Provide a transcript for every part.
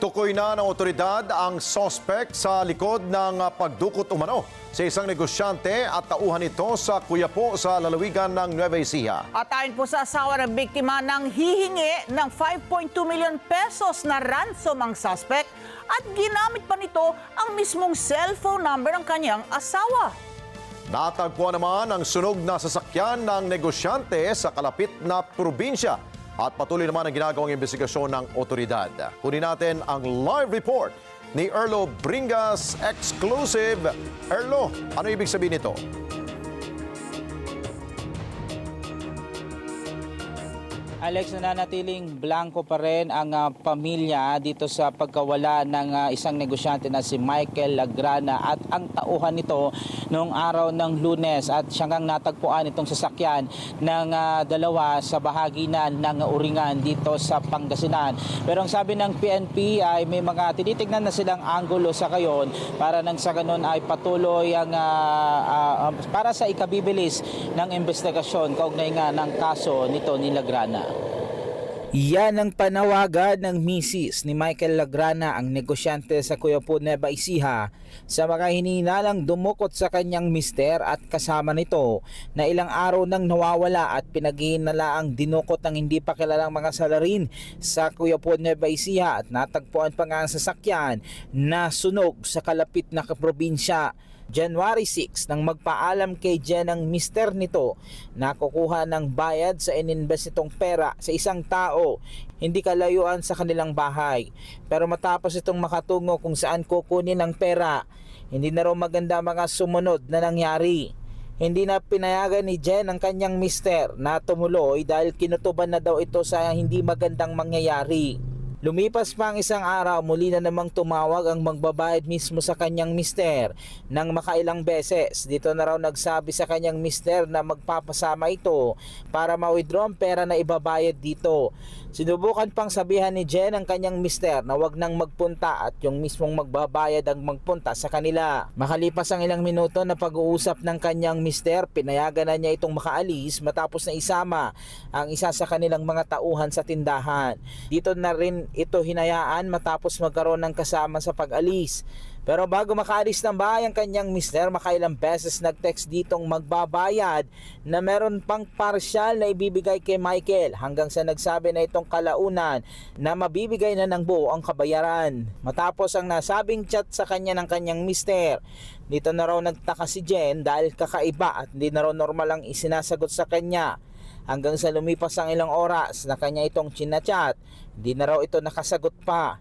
Tukoy na ng otoridad ang sospek sa likod ng pagdukot umano sa isang negosyante at tauhan ito sa Kuyapo sa lalawigan ng Nueva Ecija. At ayon po sa asawa ng biktima ng hihingi ng 5.2 million pesos na ransom ang suspect at ginamit pa nito ang mismong cellphone number ng kanyang asawa. Natagpuan naman ang sunog na sasakyan ng negosyante sa kalapit na probinsya at patuloy naman ang ginagawang investigasyon ng otoridad. Kunin natin ang live report ni Erlo Bringas Exclusive. Erlo, ano ibig sabihin nito? Alex, nananatiling blanco pa rin ang ah, pamilya dito sa pagkawala ng ah, isang negosyante na si Michael Lagrana at ang tauhan nito noong araw ng lunes at siya ngang natagpuan itong sasakyan ng ah, dalawa sa bahagi na ng Uringan dito sa Pangasinan. Pero ang sabi ng PNP ay may mga tinitignan na silang anggulo sa kayon para nang sa ganun ay patuloy ang ah, ah, para sa ikabibilis ng investigasyon kaugnay nga ng kaso nito ni Lagrana. Yan ang panawagan ng misis ni Michael Lagrana, ang negosyante sa Cuyapo, Nueva Ecija, sa mga hininalang dumukot sa kanyang mister at kasama nito na ilang araw nang nawawala at pinaghihinala ang dinukot ng hindi pa kilalang mga salarin sa Cuyapo, Nueva Ecija at natagpuan pa nga ang sasakyan na sunog sa kalapit na probinsya. January 6 nang magpaalam kay Jen ang mister nito na kukuha ng bayad sa ininvest nitong pera sa isang tao hindi kalayuan sa kanilang bahay. Pero matapos itong makatungo kung saan kukunin ang pera, hindi na raw maganda mga sumunod na nangyari. Hindi na pinayagan ni Jen ang kanyang mister na tumuloy dahil kinutuban na daw ito sa hindi magandang mangyayari. Lumipas pa ang isang araw, muli na namang tumawag ang magbabayad mismo sa kanyang mister nang makailang beses. Dito na raw nagsabi sa kanyang mister na magpapasama ito para ma-withdraw ang pera na ibabayad dito. Sinubukan pang sabihan ni Jen ang kanyang mister na wag nang magpunta at yung mismong magbabayad ang magpunta sa kanila. Makalipas ang ilang minuto na pag-uusap ng kanyang mister, pinayagan na niya itong makaalis matapos na isama ang isa sa kanilang mga tauhan sa tindahan. Dito na rin ito hinayaan matapos magkaroon ng kasama sa pag-alis. Pero bago makaalis ng bahay ang kanyang mister, makailang beses nag-text ditong magbabayad na meron pang partial na ibibigay kay Michael hanggang sa nagsabi na itong kalaunan na mabibigay na ng buo ang kabayaran. Matapos ang nasabing chat sa kanya ng kanyang mister, dito na raw nagtaka si Jen dahil kakaiba at hindi na raw normal ang isinasagot sa kanya hanggang sa lumipas ang ilang oras na kanya itong chinachat, hindi na raw ito nakasagot pa.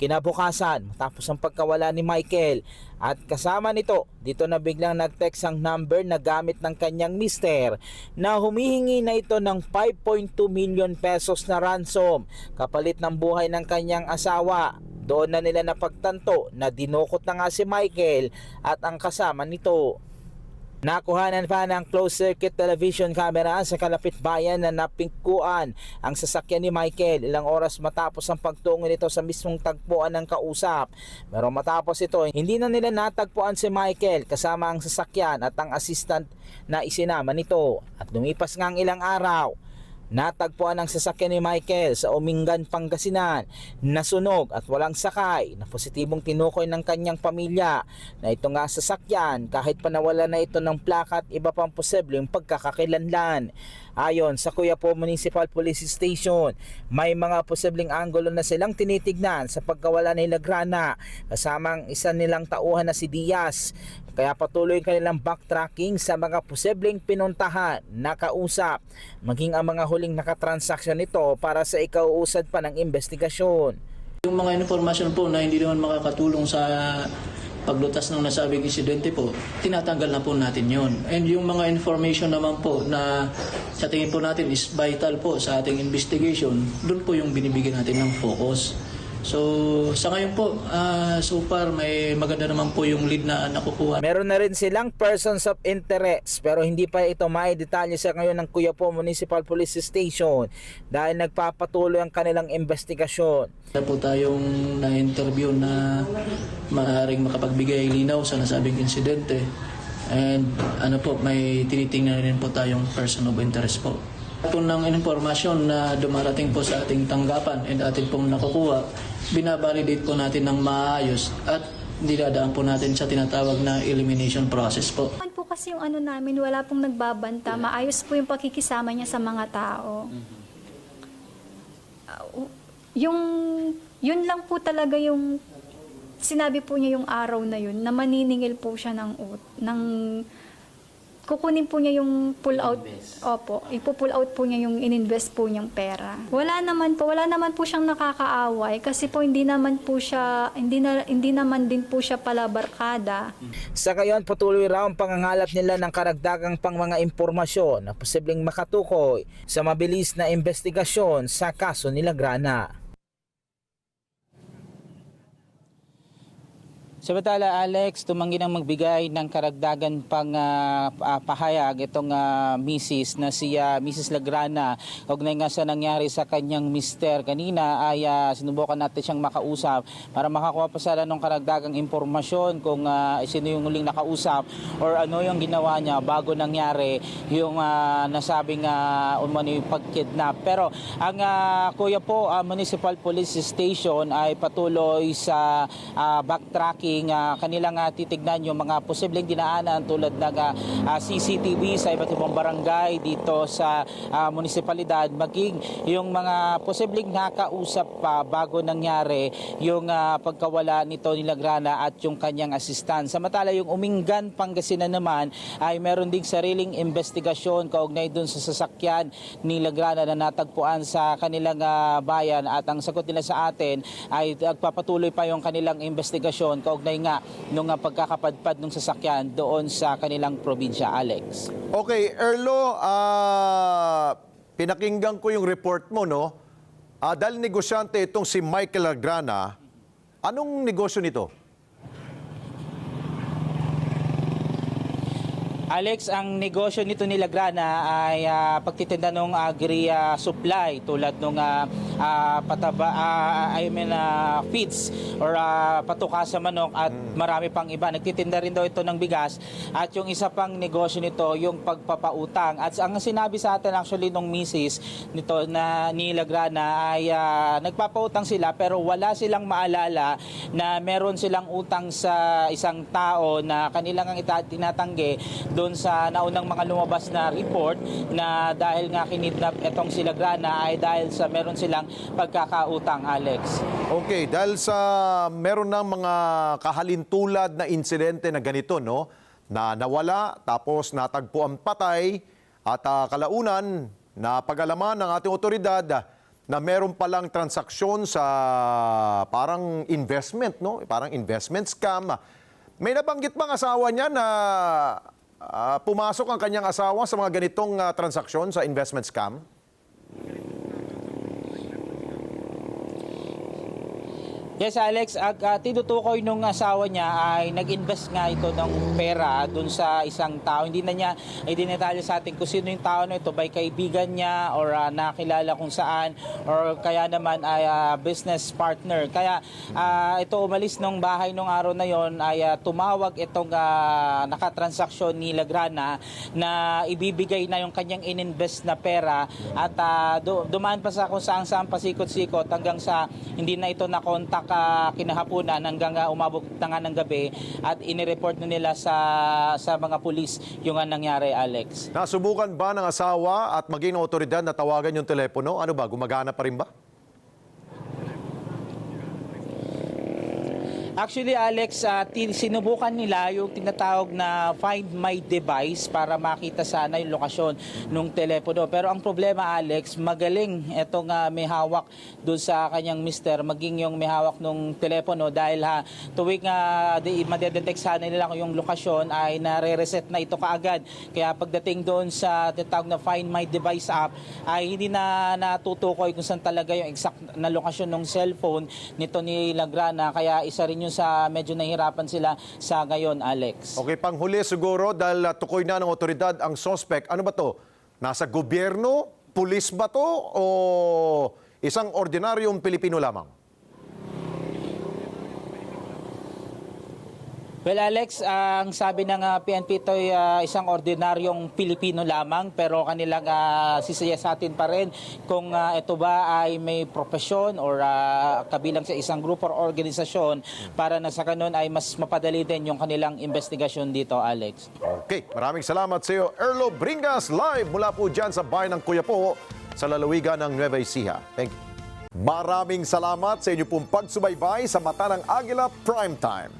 Kinabukasan, matapos ang pagkawala ni Michael at kasama nito, dito na biglang nag-text ang number na gamit ng kanyang mister na humihingi na ito ng 5.2 million pesos na ransom kapalit ng buhay ng kanyang asawa. Doon na nila napagtanto na dinukot na nga si Michael at ang kasama nito. Nakuhanan pa ng closed-circuit television camera sa kalapit bayan na napingkuan ang sasakyan ni Michael ilang oras matapos ang pagtungo nito sa mismong tagpuan ng kausap. Pero matapos ito, hindi na nila natagpuan si Michael kasama ang sasakyan at ang assistant na isinama nito. At lumipas nga ang ilang araw, Natagpuan ang sasakyan ni Michael sa Umingan, Pangasinan, nasunog at walang sakay na positibong tinukoy ng kanyang pamilya na ito nga sasakyan kahit panawala na ito ng plaka at iba pang posibleng pagkakakilanlan. Ayon sa Cuyapo Municipal Police Station, may mga posibleng anggulo na silang tinitignan sa pagkawala ni Lagrana kasama ang isa nilang tauhan na si Diaz. Kaya patuloy ang kanilang backtracking sa mga posibleng pinuntahan, nakausap, maging ang mga huling nakatransaksyon nito para sa ikauusad pa ng investigasyon. Yung mga informasyon po na hindi naman makakatulong sa paglutas ng nasabing insidente po, tinatanggal na po natin yon. And yung mga information naman po na sa tingin po natin is vital po sa ating investigation, doon po yung binibigyan natin ng focus. So, sa ngayon po, ah, so far may maganda naman po yung lead na nakukuha Meron na rin silang persons of interest pero hindi pa ito may detalye sa ngayon ng Cuyapo Municipal Police Station dahil nagpapatuloy ang kanilang investigasyon. Wala po tayong na-interview na maaaring makapagbigay linaw sa nasabing insidente. And ano po, may tinitingnan rin po tayong person of interest po. Po ng informasyon na dumarating po sa ating tanggapan and ating pong nakukuha, binabalidate po natin ng maayos at dinadaan po natin sa tinatawag na elimination process po. Naman po kasi yung ano namin, wala pong nagbabanta. Maayos po yung pakikisama niya sa mga tao. Ah, u- yung, yun lang po talaga yung, sinabi po niya yung araw na yun, na maniningil po siya ng, ut- ng kukunin po niya yung pull out. Opo, ipo-pull out po niya yung ininvest po niyang pera. Wala naman po, wala naman po siyang nakakaaway kasi po hindi naman po siya, hindi, na, hindi naman din po siya pala barkada. Sa gayon, patuloy raw ang pangangalap nila ng karagdagang pang mga impormasyon na posibleng makatukoy sa mabilis na investigasyon sa kaso nila Grana. Samantala Alex, tumanggi nang magbigay ng karagdagan pang ah, ah, pahayag itong uh, misis na si ah, Mrs. Lagrana. Kaugnay nga sa nangyari sa kanyang mister kanina ay ah, sinubukan natin siyang makausap para makakuha pa sana ng karagdagang impormasyon kung ah, sino yung huling nakausap or ano yung ginawa niya bago nangyari yung ah, nasabing uh, umano yung pagkidnap. Pero ang ah, kuya po, ah, Municipal Police Station ay patuloy sa ah, backtracking. Ah, kanilang ah, titignan yung mga posibleng dinaanan tulad ng ah, ah, CCTV sa iba't ibang barangay dito sa ah, munisipalidad maging yung mga posibleng nakausap pa bago nangyari yung ah, pagkawala ni Lagrana at yung kanyang assistant. Samantala yung Umingan Pangasinan naman ay meron ding sariling investigasyon kaugnay dun sa sasakyan ni Lagrana na natagpuan sa kanilang ah, bayan at ang sagot nila sa atin ay nagpapatuloy pa yung kanilang investigasyon kaugnay nga nung ah, pagkakapadpad ng sasakyan doon sa kanilang probinsya, Alex. Okay, Erlo, ah, pinakinggan ko yung report mo, no? Ah, dahil negosyante itong si Michael Agrana, anong negosyo nito? Alex, ang negosyo nito ni Lagrana ay ah, pagtitinda ng agri ah, supply tulad ng pataba, ah, I mean ah, feeds or ah, patuka sa manok at marami pang iba. Nagtitinda rin daw ito ng bigas at yung isa pang negosyo nito yung pagpapautang. At ang sinabi sa atin actually nung misis nito na ni Lagrana ay ah, nagpapautang sila pero wala silang maalala na meron silang utang sa isang tao na kanilang ang tinatanggi doon sa naunang mga lumabas na report na dahil nga kinidnap etong si Lagrana ay dahil sa meron silang pagkakautang, Alex. Okay, dahil sa meron ng mga kahalintulad na insidente na ganito, no? Na nawala, tapos natagpo ang patay, at ah, kalaunan, na pagalaman ng ating otoridad na meron palang transaksyon sa parang investment, no? Parang investment scam. May nabanggit bang asawa niya na ah, pumasok ang kanyang asawa sa mga ganitong ah, transaksyon sa investment scam? Yes, Alex, ag uh, tinutukoy nung asawa niya ay nag-invest nga ito ng pera dun sa isang tao. Hindi na niya idinetali sa atin kung sino yung tao na ito, by kaibigan niya or ah, nakilala kung saan or kaya naman ay ah, business partner. Kaya ah, ito umalis nung bahay nung araw na yon ay ah, tumawag itong uh, nakatransaksyon ni Lagrana na ibibigay na yung kanyang ininvest na pera at ah, du- dumaan pa sa kung saan saan pasikot-sikot hanggang sa hindi na ito nakontak kinahaponan hanggang ah, umabot na nga ng gabi at inireport na nila sa sa mga pulis yung nangyari Alex. Nasubukan ba ng asawa at maging ng otoridad na tawagan yung telepono? Ano ba, gumagana pa rin ba? Actually, Alex, ah, tin- sinubukan nila yung tinatawag na Find My Device para makita sana yung lokasyon ng telepono. Pero ang problema, Alex, magaling itong ah, may hawak doon sa kanyang mister, maging yung may hawak ng telepono dahil ha, tuwing uh, madedetect sana nila yung lokasyon ay nare-reset na ito kaagad. Kaya pagdating doon sa tinatawag na Find My Device app, ay hindi na natutukoy kung saan talaga yung exact na lokasyon ng cellphone nito ni Lagrana. Kaya isa rin yun sa medyo nahihirapan sila sa ngayon, Alex. Okay, panghuli siguro dahil uh, tukoy na ng otoridad ang suspect. Ano ba to? Nasa gobyerno? Pulis ba to? O isang ordinaryong Pilipino lamang? Well, Alex, ang sabi ng ah, PNP ito ay ah, isang ordinaryong Pilipino lamang pero kanilang uh, sisiyasatin pa rin kung ah, ito ba ay may profesyon or ah, kabilang sa isang grupo or organisasyon para na sa kanon ay mas mapadali din yung kanilang investigasyon dito, Alex. Okay, maraming salamat sa iyo. Erlo Bringas live mula po dyan sa bayan ng Kuyapo sa lalawigan ng Nueva Ecija. Thank you. Maraming salamat sa inyo pong pagsubaybay sa Mata ng Agila Primetime.